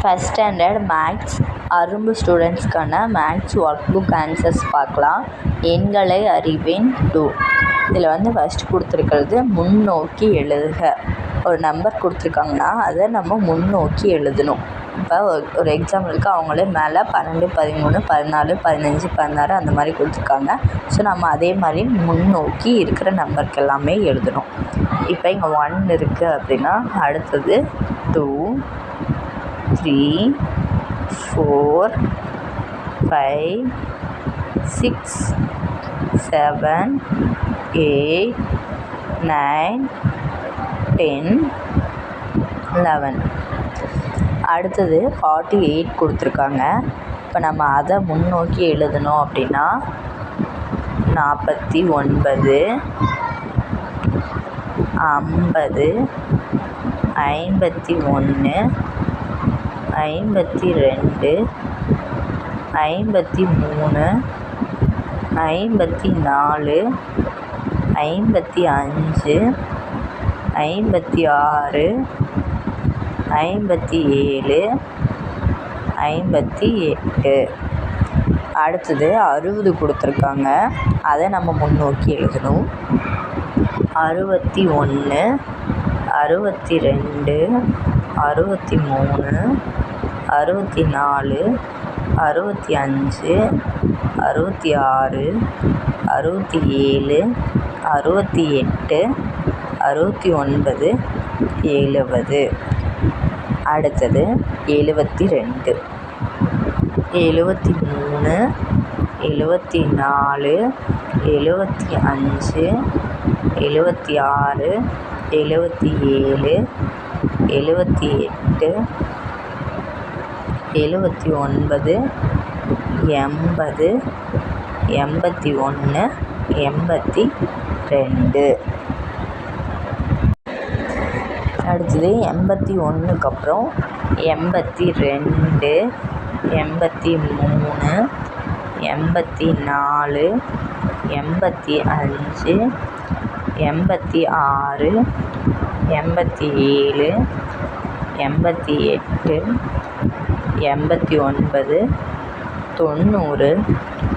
First standard maths அரும்பு ஸ்டூடெண்ட்ஸ்க்கான maths work book answers பார்க்கலாம். எண்களை அறிவேன் டூ. இதில் வந்து ஃபஸ்ட்டு கொடுத்துருக்கிறது முன்னோக்கி எழுதுக. ஒரு நம்பர் கொடுத்துருக்காங்கன்னா அதை நம்ம முன்னோக்கி எழுதணும். இப்போ ஒரு எக்ஸாம்பிளுக்கு அவங்களே மேலே பன்னெண்டு பதிமூணு பதினாலு பதினஞ்சு பதினாறு அந்த மாதிரி கொடுத்துருக்காங்க. ஸோ நம்ம அதே மாதிரி முன்னோக்கி இருக்கிற நம்பருக்கு எல்லாமே எழுதணும். இப்போ இங்கே ஒன் இருக்குது அப்படின்னா அடுத்தது two three four five six seven eight nine ten eleven அடுத்தது ஃபார்ட்டி எயிட் கொடுத்துருக்காங்க. இப்போ நம்ம அதை முன்னோக்கி எழுதணும் அப்படின்னா நாற்பத்தி ஒன்பது ஐம்பது ஐம்பத்தி ஒன்று ஐம்பத்தி ரெண்டு ஐம்பத்தி மூணு ஐம்பத்தி நாலு ஐம்பத்தி அஞ்சு ஐம்பத்தி ஆறு ஐம்பத்தி ஏழு ஐம்பத்தி எட்டு அடுத்தது அறுபது கொடுத்துருக்காங்க. அதை நம்ம முன்னோக்கி எழுதணும். அறுபத்தி ஒன்று அறுபத்தி ரெண்டு அறுபத்தி மூணு அறுபத்தி நாலு அறுபத்தி அஞ்சு அறுபத்தி ஆறு அறுபத்தி ஏழு அறுபத்தி எட்டு அறுபத்தி ஒன்பது எழுபது. அடுத்தது எழுபத்தி ரெண்டு எழுபத்தி மூணு எழுபத்தி நாலு எழுபத்தி அஞ்சு எழுபத்தி ஆறு எழுபத்தி ஏழு எழுபத்தி எட்டு எழுபத்தி ஒன்பது எண்பது எண்பத்தி ஒன்று எண்பத்தி ரெண்டு. அடுத்தது எண்பத்தி ஒன்றுக்கு அப்புறம் எண்பத்தி ரெண்டு எண்பத்தி மூணு எண்பத்தி நாலு எண்பத்தி அஞ்சு எண்பத்தி ஆறு எண்பத்தி ஏழு எண்பத்தி எட்டு எண்பத்தி ஒன்பது தொண்ணூறு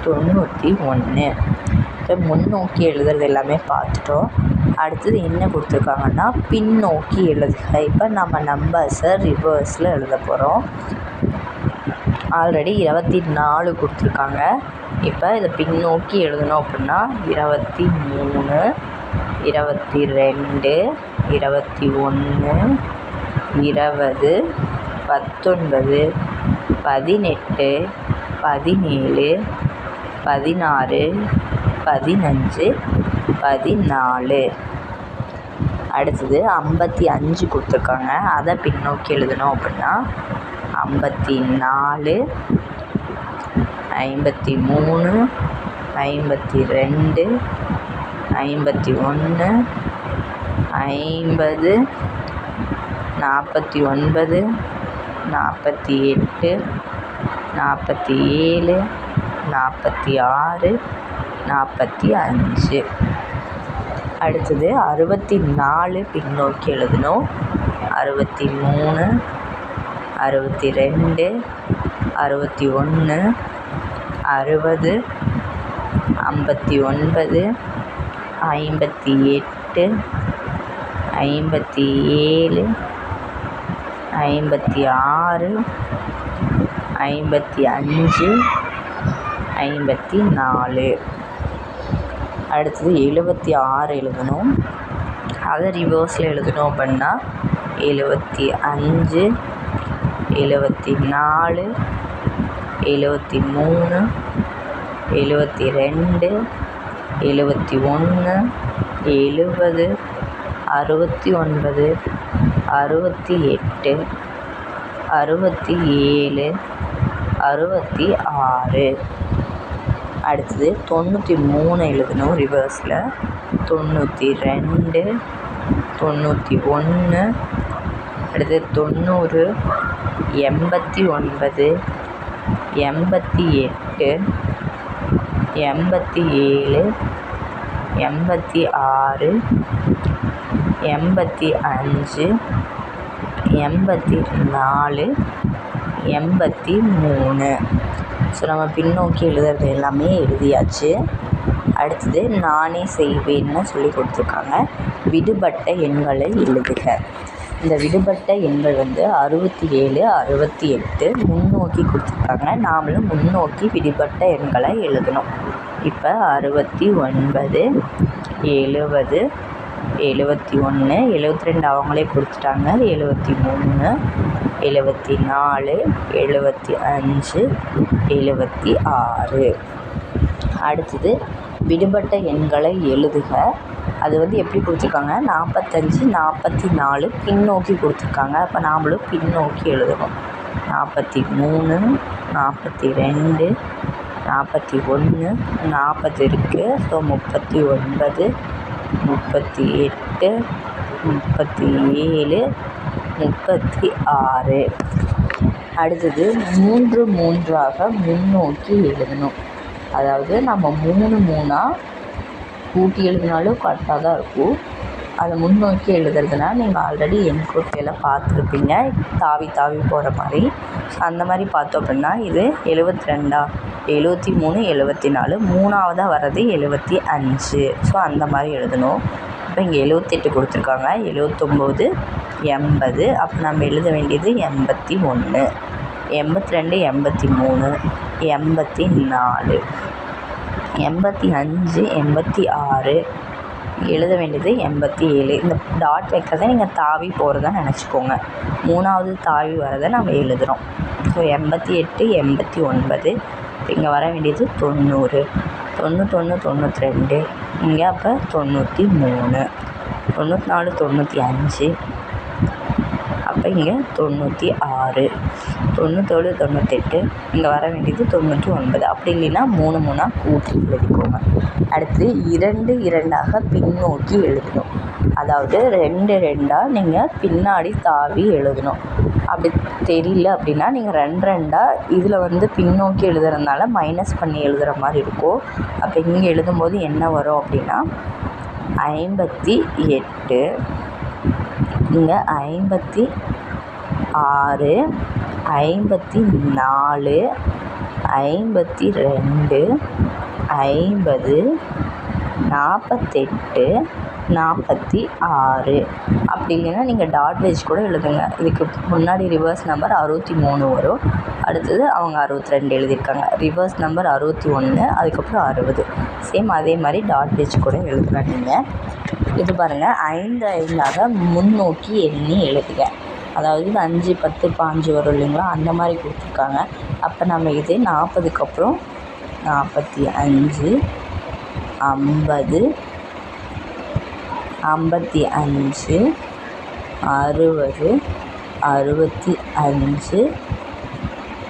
தொண்ணூற்றி ஒன்று. இப்போ முன்னோக்கி எழுதுறது எல்லாமே பார்த்துட்டோம். அடுத்தது என்ன கொடுத்துருக்காங்கன்னா பின்னோக்கி எழுதுக. இப்போ நம்ம நம்பர்ஸை ரிவர்ஸில் எழுத போகிறோம் ஆல்ரெடி இருபத்தி நாலு கொடுத்துருக்காங்க. இப்போ இதை பின்னோக்கி எழுதணும் அப்படின்னா இருபத்தி மூணு இருபத்தி ரெண்டு இருபத்தி ஒன்று இருபது பத்தொன்பது பதினெட்டு பதினேழு பதினாறு பதினஞ்சு பதினாலு. அடுத்தது ஐம்பத்தி அஞ்சு கொடுத்துருக்காங்க. அதை பின்னோக்கி எழுதணும் அப்படின்னா ஐம்பத்தி நாலு ஐம்பத்தி மூணு ஐம்பத்தி ரெண்டு ஐம்பத்தி ஒன்று ஐம்பது நாற்பத்தி ஒன்பது நாற்பத்தி எட்டு நாற்பத்தி ஏழு நாற்பத்தி ஆறு நாற்பத்தி அஞ்சு. அடுத்தது அறுபத்தி நாலு பின்னோக்கி எழுதணும். அறுபத்தி மூணு அறுபத்தி ரெண்டு அறுபத்தி ஒன்று அறுபது ஐம்பத்தி ஒன்பது ஐம்பத்தி எட்டு ஐம்பத்தி ஏழு ஐம்பத்தி ஆறு ஐம்பத்தி அஞ்சு ஐம்பத்தி நாலு. அடுத்தது எழுபத்தி ஆறு எழுதணும். அதை ரிவர்ஸில் எழுதணும் அப்படின்னா எழுபத்தி அஞ்சு எழுபத்தி நாலு எழுபத்தி மூணு எழுபத்தி ரெண்டு எழுபத்தி ஒன்று எழுபது அறுபத்தி ஒன்பது அறுபத்தி எட்டு. அறுபத்தி ஏழு அறுபத்தி ஆறு. அடுத்தது தொண்ணூற்றி மூணு எழுதணும் ரிவர்ஸில் தொண்ணூற்றி ரெண்டு தொண்ணூற்றி ஒன்று அடுத்தது தொண்ணூறு எண்பத்தி ஒன்பது எண்பத்தி எட்டு எண்பத்தி ஏழு எண்பத்தி ஆறு எண்பத்தி அஞ்சு எண்பத்தி நாலு எண்பத்தி மூணு. ஸோ நம்ம பின்னோக்கி எழுதுறது எல்லாமே எழுதியாச்சு. அடுத்தது நானே செய்வேன்னு சொல்லி கொடுத்துருக்காங்க. விடுபட்ட எண்களை எழுதுக. இந்த விடுபட்ட எண்கள் வந்து அறுபத்தி ஏழு அறுபத்தி எட்டு முன்னோக்கி கொடுத்துருக்காங்க. நாமளும் முன்னோக்கி விடுபட்ட எண்களை எழுதணும். இப்போ அறுபத்தி ஒன்பது எழுபது எழுபத்தி ஒன்று எழுபத்தி ரெண்டு அவங்களே கொடுத்துட்டாங்க எழுபத்தி மூணு எழுபத்தி நாலு எழுபத்தி அஞ்சு எழுபத்தி ஆறு. அடுத்தது விடுபட்ட எண்களை எழுதுக. அது வந்து எப்படி கொடுத்துருக்காங்க? நாற்பத்தஞ்சு நாற்பத்தி நாலு பின்னோக்கி கொடுத்துருக்காங்க. அப்போ நாமளும் பின்னோக்கி எழுதணும். நாற்பத்தி மூணு நாற்பத்தி ரெண்டு நாற்பத்தி ஒன்று நாற்பது இருக்குது ஸோ முப்பத்தி ஒன்பது முப்பத்தி எட்டு முப்பத்தி ஏழு முப்பத்தி ஆறு அடுத்தது மூன்று மூன்றாக முன்னோக்கி எழுதணும். அதாவது நம்ம மூணு மூணாக கூட்டி எழுதினாலும் கரெக்டாக தான் இருக்கும். அதை முன்னோக்கி எழுதுறதுனா நீங்கள் ஆல்ரெடி என் குறிக்கையில் பார்த்துருப்பீங்க. தாவி தாவி போகிற மாதிரி. அந்த மாதிரி பார்த்தோம் அப்படின்னா இது எழுபத்தி ரெண்டா எழுபத்தி மூணு எழுபத்தி நாலு மூணாவதாக வர்றது எழுபத்தி அஞ்சு ஸோ அந்த மாதிரி எழுதணும். இப்போ இங்கே எழுபத்தெட்டு கொடுத்துருக்காங்க. எழுபத்தொம்போது எண்பது. அப்போ நம்ம எழுத வேண்டியது எண்பத்தி ஒன்று எண்பத்தி ரெண்டு எண்பத்தி மூணு எண்பத்தி நாலு எண்பத்தி அஞ்சு எண்பத்தி ஆறு எழுத வேண்டியது எண்பத்தி ஏழு. இந்த டாட் வைக்கிறத நீங்கள் தாவி போகிறதா நினச்சிக்கோங்க. மூணாவது தாவி வரதை நம்ம எழுதுகிறோம் ஸோ எண்பத்தி எட்டு எண்பத்தி ஒன்பது இங்கே வர வேண்டியது தொண்ணூறு. தொண்ணூத்தொன்று தொண்ணூற்றி ரெண்டு இங்கே அப்போ தொண்ணூற்றி மூணு. தொண்ணூற்றி நாலு தொண்ணூற்றி அஞ்சு. அப்போ இங்கே தொண்ணூற்றி ஆறு. தொண்ணூத்தேழு தொண்ணூத்தெட்டு. இங்கே வர வேண்டியது தொண்ணூற்றி ஒன்பது. அப்படி இல்லைன்னா மூணு மூணாக கூட்டி எழுதிக்கோங்க. அடுத்து இரண்டு இரண்டாக பின்னோக்கி எழுதணும். அதாவது ரெண்டு ரெண்டாக நீங்கள் பின்னாடி தாவி எழுதணும். அப்படி தெரியல அப்படின்னா நீங்கள் ரெண்டு ரெண்டாக இதில் வந்து பின்னோக்கி எழுதுறதுனால மைனஸ் பண்ணி எழுதுகிற மாதிரி இருக்கும். அப்போ இங்கே எழுதும்போது என்ன வரும் அப்படின்னா ஐம்பத்தி எட்டு. இங்கே ஐம்பத்தி ஆறு ஐம்பத்தி நாலு ஐம்பத்தி ரெண்டு ஐம்பது நாற்பத்தெட்டு நாற்பத்தி ஆறு. அப்படி இல்லைன்னா நீங்கள் டாட் வெஜ் கூட எழுதுங்க. இதுக்கு முன்னாடி ரிவர்ஸ் நம்பர் அறுபத்தி மூணு வரும். அடுத்தது அவங்க அறுபத்தி ரெண்டு எழுதியிருக்காங்க. ரிவர்ஸ் நம்பர் அறுபத்தி ஒன்று அதுக்கப்புறம் அறுபது. சேம் அதே மாதிரி டாட் வெஜ் கூட எழுதுங்க நீங்கள் இது பாருங்கள் ஐந்து ஐந்தாக முன்னோக்கி எண்ணி எழுதுங்க அதாவது இது அஞ்சு பத்து பாஞ்சு வரும் இல்லைங்களா? அந்த மாதிரி கொடுத்துருக்காங்க. அப்போ நம்ம இது நாற்பதுக்கு அப்புறம் நாற்பத்தி அஞ்சு ஐம்பது ஐம்பத்தி அஞ்சு அறுபது அறுபத்தி அஞ்சு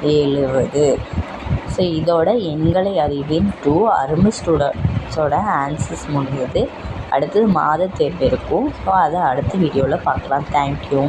எழுபது. ஸோ இதோட எண்களை அறிவேன். டூ அருமை ஸ்டூடெண்ட்ஸோட ஆன்சர்ஸ் முடிஞ்சது. அடுத்தது மாத தேர்வு இருக்கும். ஸோ அதை அடுத்த வீடியோவில் பார்க்கலாம். தேங்க்யூ